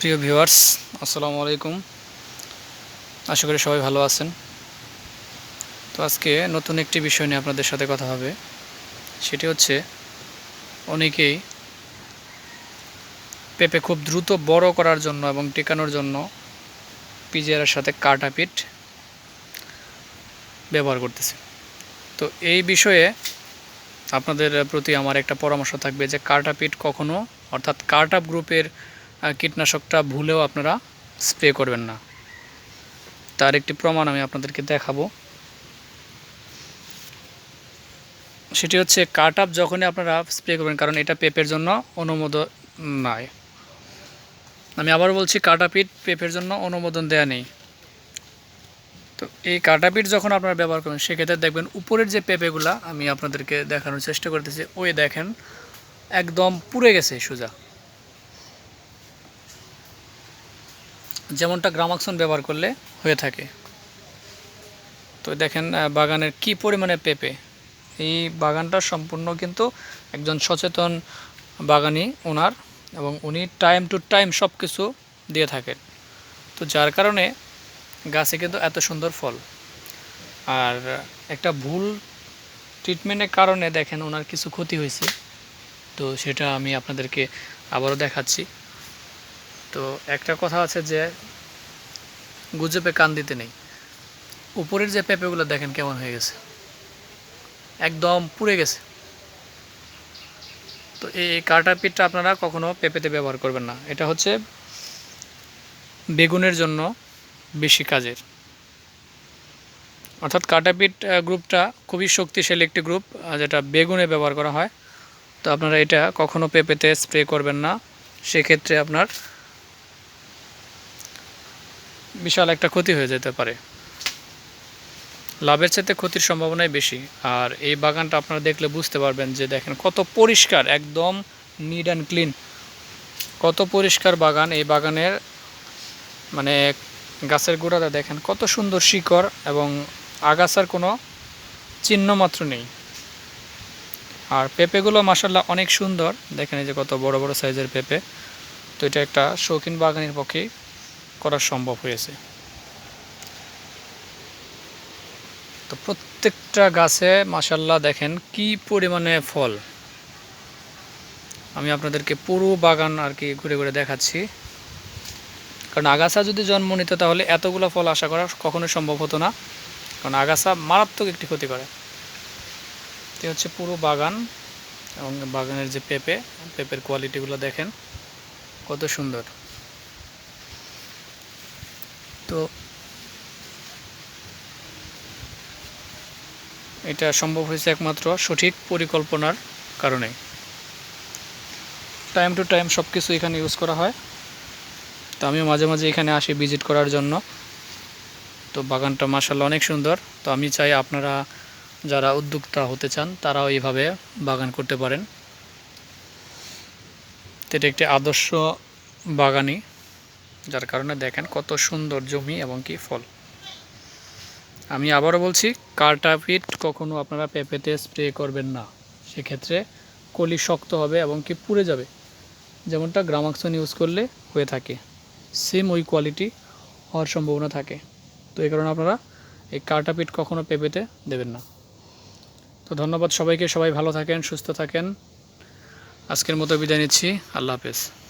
প্রিয় ভিউয়ার্স, আসসালামু আলাইকুম। আশা করি সবাই ভালো আছেন। তো আজকে নতুন একটি বিষয় নিয়ে আপনাদের সাথে কথা হবে। সেটি হচ্ছে, অনেকেই পেঁপে খুব দ্রুত বড় করার জন্য এবং টেকানোর জন্য পিজিআরের সাথে কাটাপিট ব্যবহার করতেছে। তো এই বিষয়ে আপনাদের প্রতি আমার একটা পরামর্শ থাকবে যে কার্টাপিট কখনো, অর্থাৎ কার্টাপ গ্রুপের কীটনাশকটা ভুলেও আপনারা স্প্রে করবেন না। তার একটি প্রমাণ আমি আপনাদেরকে দেখাবো। সেটি হচ্ছে কার্টাপ যখনই আপনারা স্প্রে করবেন, কারণ এটা পেপের জন্য অনুমোদন নয়। আমি আবার বলছি কাটাপিট পেপের জন্য অনুমোদন দেয়া নেই। তো এই কাটাপিট যখন আপনারা ব্যবহার করবেন, সেক্ষেত্রে দেখবেন উপরের যে পেঁপেগুলা আমি আপনাদেরকে দেখানোর চেষ্টা করতেছি, ওই দেখেন একদম পুড়ে গেছে সোজা। যেমনটা গ্রামাক্সন ব্যবহার করলে হয়ে থাকে। তো দেখেন বাগানের কি পরিমাণে পেঁপে? এই বাগানটা সম্পূর্ণ কিন্তু একজন সচেতন বাগানি ওনার এবং উনি টাইম টু টাইম সব কিছু দিয়ে থাকেন। তো যার কারণে গাছে কিন্তু এত সুন্দর ফল। আর একটা ভুল ট্রিটমেন্টের কারণে দেখেন ওনার কিছু ক্ষতি হয়েছে। তো সেটা আমি আপনাদেরকে আবারও দেখাচ্ছি। তো একটা কথা আছে যে গুজবে কান দিতে নেই। উপরের যে পেঁপেগুলো দেখেন কেমন হয়ে গেছে। একদম পুড়ে গেছে। তো এই কার্টাপিটটা আপনারা কখনো পেঁপেতে ব্যবহার করবেন না। এটা হচ্ছে বেগুনের জন্য বেশি কাজের। অর্থাৎ কাটাপিট গ্রুপটা খুবই শক্তিশালী একটি গ্রুপ যেটা বেগুনে ব্যবহার করা হয়। তো আপনারা এটা কখনো পেঁপেতে স্প্রে করবেন না। সেক্ষেত্রে আপনার বিশাল একটা ক্ষতি হয়ে যেতে পারে। লাভের চাইতে ক্ষতির সম্ভাবনাই বেশি। আর এই বাগানটা আপনারা দেখলে বুঝতে পারবেন যে দেখেন কত পরিষ্কার, একদম নিট অ্যান্ড ক্লিন কত পরিষ্কার বাগান, এই বাগানের মানে গাছের গোড়াটা দেখেন কত সুন্দর শিকড় এবং আগাছার কোনো চিহ্ন মাত্র নেই। আর পেঁপেগুলো মাসাল্লাহ অনেক সুন্দর। দেখেন এই যে কত বড় বড় সাইজের পেঁপে। তো এটা একটা শৌখিন বাগানের পক্ষে করা সম্ভব হয়েছে। তো প্রত্যেকটা গাছে মাসাল্লাহ দেখেন কি পরিমাণে ফল। আমি আপনাদেরকে পুরো বাগান আর কি ঘুরে ঘুরে দেখাচ্ছি। কারণ আগাছা যদি জন্ম নিত তাহলে এতগুলো ফল আশা করা কখনোই সম্ভব হতো না। কারণ আগাছা মারাত্মক একটি ক্ষতি করে। এটি হচ্ছে পুরো বাগান এবং বাগানের যে পেঁপে, পেঁপের কোয়ালিটিগুলো দেখেন কত সুন্দর। তো এটা সম্ভব হয়েছে একমাত্র সঠিক পরিকল্পনার কারণে। টাইম টু টাইম সব কিছু এখানে ইউজ করা হয়। তো আমিও মাঝে মাঝে এখানে আসি ভিজিট করার জন্য। তো বাগানটা মাসাল্লাহ অনেক সুন্দর। তো আমি চাই আপনারা যারা উদ্যোক্তা হতে চান, তারাও এইভাবে বাগান করতে পারেন। এটা একটি আদর্শ বাগানি যার কারণে দেখেন কত সুন্দর জমি এবং কি ফল। আমি আবারও বলছি কার্টাপিট কখনো আপনারা পেঁপেতে স্প্রে করবেন না। সেক্ষেত্রে কলি শক্ত হবে এবং কি পুড়ে যাবে। যেমনটা গ্রামাক্সন ইউজ করলে হয়ে থাকে। সেম ওই কোয়ালিটি হওয়ার সম্ভাবনা থাকে। তো এই কারণে আপনারা এই কার্টাপিট কখনো পেঁপেতে দেবেন না। তো ধন্যবাদ সবাইকে, সবাই ভালো থাকেন, সুস্থ থাকেন। আজকের মতো বিদায় নিচ্ছি। আল্লাহ হাফেজ।